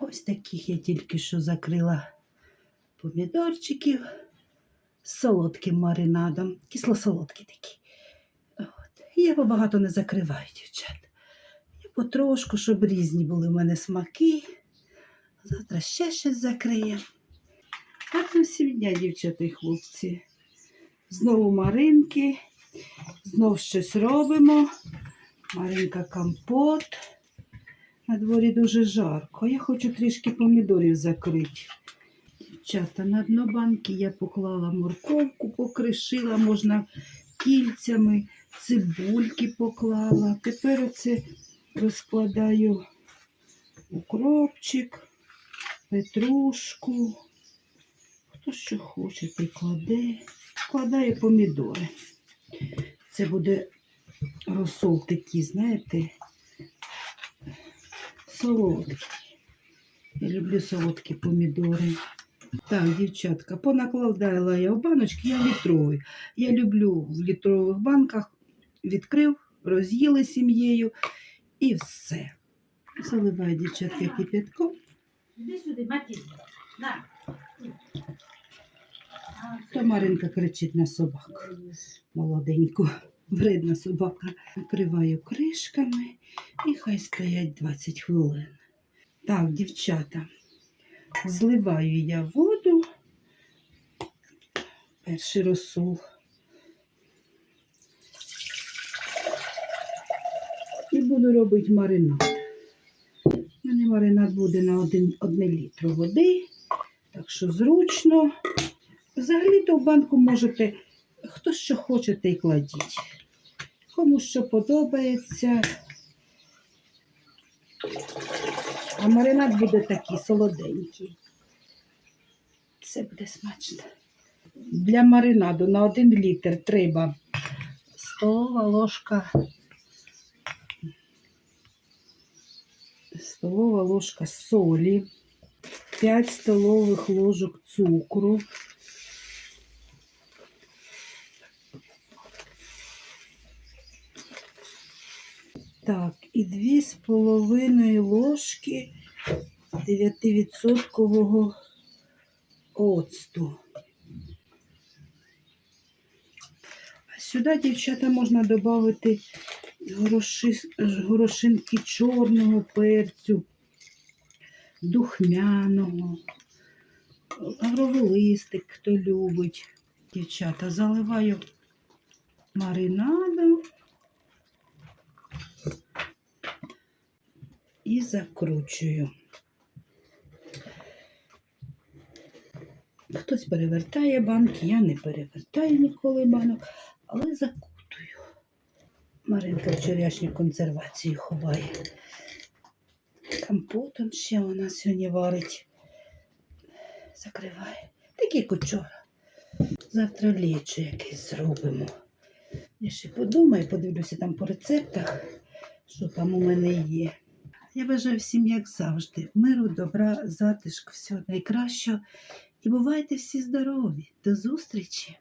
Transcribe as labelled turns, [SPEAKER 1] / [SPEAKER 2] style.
[SPEAKER 1] Ось таких я тільки що закрила помідорчиків з солодким маринадом. Кисло-солодкі такі. От. Я побагато не закриваю, дівчат. Я потрошку, щоб різні були в мене смаки. Завтра ще щось закриємо. Гарного всім дня, дівчата і хлопці. Знову маринки, знов щось робимо. Маринка компот. На дворі дуже жарко. Я хочу трішки помідорів закрити. Дівчата, на дно банки я поклала морковку, покришила, можна кільцями, цибульки поклала. Тепер оце розкладаю укропчик, петрушку. Хто що хоче, кладе. Вкладаю помідори. Це буде розсол такий, знаєте, солодкий. Я люблю солодкі помідори. Так, дівчатка, понакладала я в баночки, я літровий. Я люблю в літрових банках, відкрив, роз'їли сім'єю і все. Заливаю дівчатка кипятком.
[SPEAKER 2] Іди сюди. На.
[SPEAKER 1] То Маринка кричить на собаку. Молоденьку, вредна собака. Накриваю кришками і хай стоять 20 хвилин. Так, дівчата, зливаю я воду. Перший розсол. І буду робити маринад. У мене маринад буде на 1, 1 літр води, так що зручно. Взагалі-то в банку можете, хто що хоче, те й кладіть. Кому що подобається. А маринад буде такий солоденький. Це буде смачно. Для маринаду на 1 літр треба столова ложка. Столова ложка солі, 5 столових ложок цукру. Так, і дві з половиною ложки 9% оцту. Сюди, дівчата, можна додати гороши, горошинки чорного перцю, духмяного, лавровий листик, хто любить. Дівчата, заливаю маринадом. І закручую. Хтось перевертає банки, я не перевертаю ніколи банок, але закутую. Маринка вчорашню консервацію ховає. Компот он ще вона сьогодні варить. Закриває. Так як учора. Завтра лічу якийсь зробимо. Я ще подумаю, подивлюся там по рецептах, що там у мене є. Я бажаю всім, як завжди, миру, добра, затишку, всього найкращого. І бувайте всі здорові. До зустрічі!